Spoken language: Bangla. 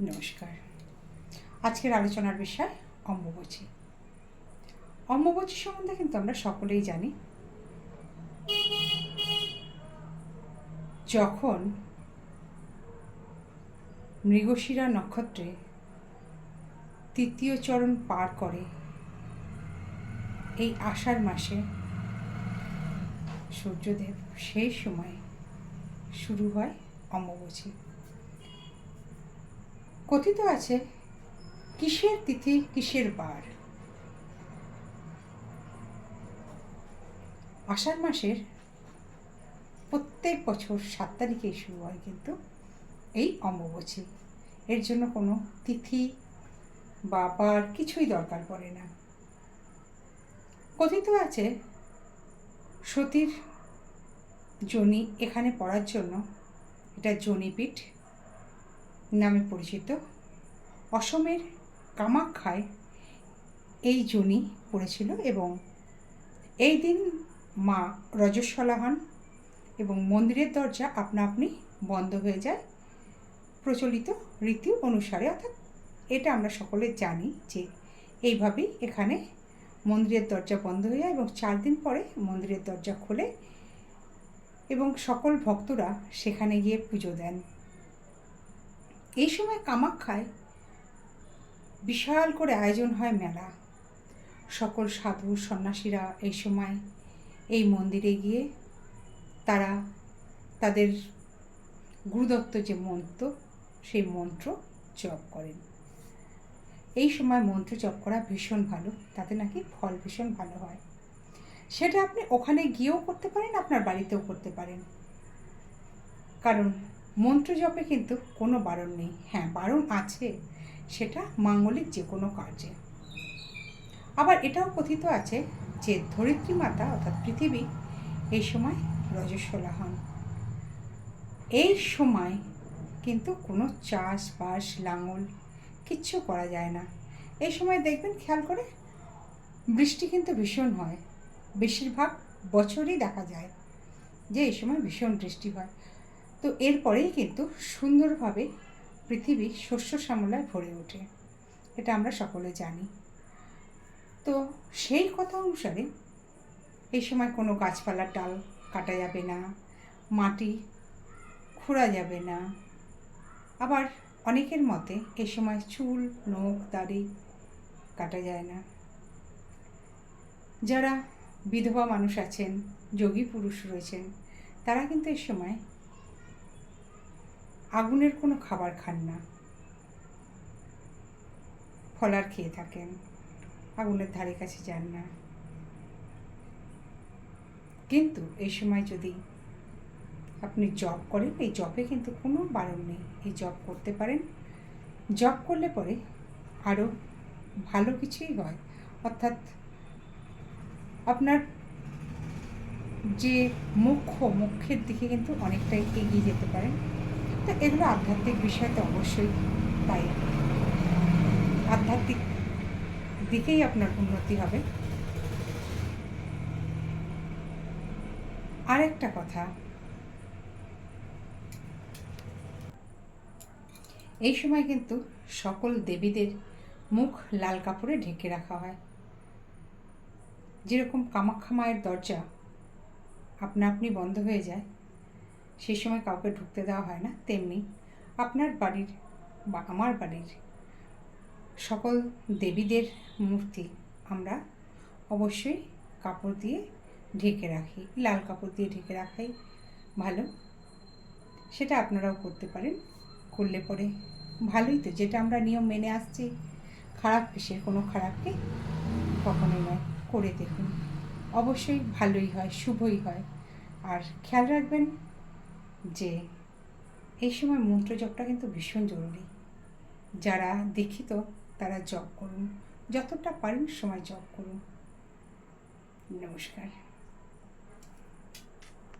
নমস্কার। আজকের আলোচনার বিষয় অম্বুবচী। অম্বুবচী সম্বন্ধে কিন্তু আমরা সকলেই জানি। যখন মৃগশিরা নক্ষত্রে তৃতীয় চরণ পার করে এই আষাঢ় মাসে সূর্যদেব সেই সময় শুরু হয় অম্বুবচী। কথিত আছে, কিসের তিথি, কিসের বার? আষাঢ় মাসের প্রত্যেক বছর সাত তারিখেই শুরু হয় কিন্তু এই অম্বুবচী। এর জন্য কোনো তিথি বা বার কিছুই দরকার পড়ে না। কথিত আছে, সতীর জনি এখানে পড়ার জন্য, এটা জনিপীঠ নামে পরিচিত। অসমের কামাখ্যায় এই জনি পড়েছিল এবং এই দিন মা রজস্বলা হন এবং মন্দিরের দরজা আপনা আপনি বন্ধ হয়ে যায়। প্রচলিত রীতি অনুসারে, অর্থাৎ এটা আমরা সকলে জানি যে এইভাবেই এখানে মন্দিরের দরজা বন্ধ হয়ে যায় এবং চার দিন পরে মন্দিরের দরজা খোলে এবং সকল ভক্তরা সেখানে গিয়ে পুজো দেন। এই সময় কামাখ্যায় বিশাল করে আয়োজন হয় মেলা। সকল সাধু সন্ন্যাসীরা এই সময় এই মন্দিরে গিয়ে তারা তাদের গুরুদত্ত যে মন্ত্র, সেই মন্ত্র জপ করেন। এই সময় মন্ত্র জপ করা ভীষণ ভালো, তাতে নাকি ফল ভীষণ ভালো হয়। সেটা আপনি ওখানে গিয়েও করতে পারেন, আপনার বাড়িতেও করতে পারেন। কারণ মন্ত্র জপে কিন্তু কোনো বারণ নেই। হ্যাঁ বারণ আছে, সেটা মাঙ্গলিক যে কোনো কার্যে। আবার এটাও কথিত আছে যে ধরিত্রী মাতা অর্থাৎ পৃথিবী এই সময় রজস্বলা হন। এই সময় কিন্তু কোনো চাষবাস লাঙল কিচ্ছু করা যায় না। এই সময় দেখবেন, খেয়াল করে, বৃষ্টি কিন্তু ভীষণ হয়। বেশিরভাগ বছরই দেখা যায় যে এই সময় ভীষণ বৃষ্টি হয়। তো এরপরেই কিন্তু সুন্দরভাবে পৃথিবী শস্য শ্যামলায় ভরে ওঠে। এটা আমরা সকলে জানি। তো সেই কথা অনুসারে এই সময় কোনো গাছপালার ডাল কাটা যাবে না, মাটি খোঁড়া যাবে না। আবার অনেকের মতে এই সময় চুল, নখ, দাড়ি কাটা যায় না। যারা বিধবা মানুষ আছেন, যোগী পুরুষ রয়েছেন, তারা কিন্তু এই সময় আগুনের কোনো খাবার খান না। ফলার খেয়ে থাকেন। আগুনের ধারে কাছে যান না। কিন্তু এই সময় যদি আপনি জব করেন, এই জবে কিন্তু কোনো বারণ নেই। এই জব করতে পারেন। জব করলে পরে আরও ভালো কিছুই হয়। অর্থাৎ আপনার যে মুখ্য, মুখ্যের দিকে কিন্তু অনেকটাই এগিয়ে যেতে পারেন। তো এগুলো আধ্যাত্মিক বিষয় তো অবশ্যই তাই। আধ্যাত্মিক দিকেই আপনার উন্নতি হবে। আরেকটা কথা। এই সময় কিন্তু সকল দেবীদের মুখ লাল কাপড়ে ঢেকে রাখা হয়। যেরকম কামাখ্যা মায়ের দরজা আপনা আপনি বন্ধ হয়ে যায় সেই সময় কাউকে ঢুকতে দেওয়া হয় না, তেমনি আপনার বাড়ির বা আমার বাড়ির সকল দেবীদের মূর্তি আমরা অবশ্যই কাপড় দিয়ে ঢেকে রাখি, লাল কাপড় দিয়ে ঢেকে রাখাই ভালো। সেটা আপনারাও করতে পারেন, করলে পরে ভালোই তো। যেটা আমরা নিয়ম মেনে আসছি, খারাপ কিসের কোনো খারাপকে কখনোই নয়, করে দেখুন। অবশ্যই ভালোই হয়, শুভই হয়। আর খেয়াল রাখবেন যে এই সময় মন্ত্র জপটা কিন্তু ভীষণ জরুরি। যারা দীক্ষিত, তারা জপ করুন। যতটা পারেন সময় জপ করুন। নমস্কার।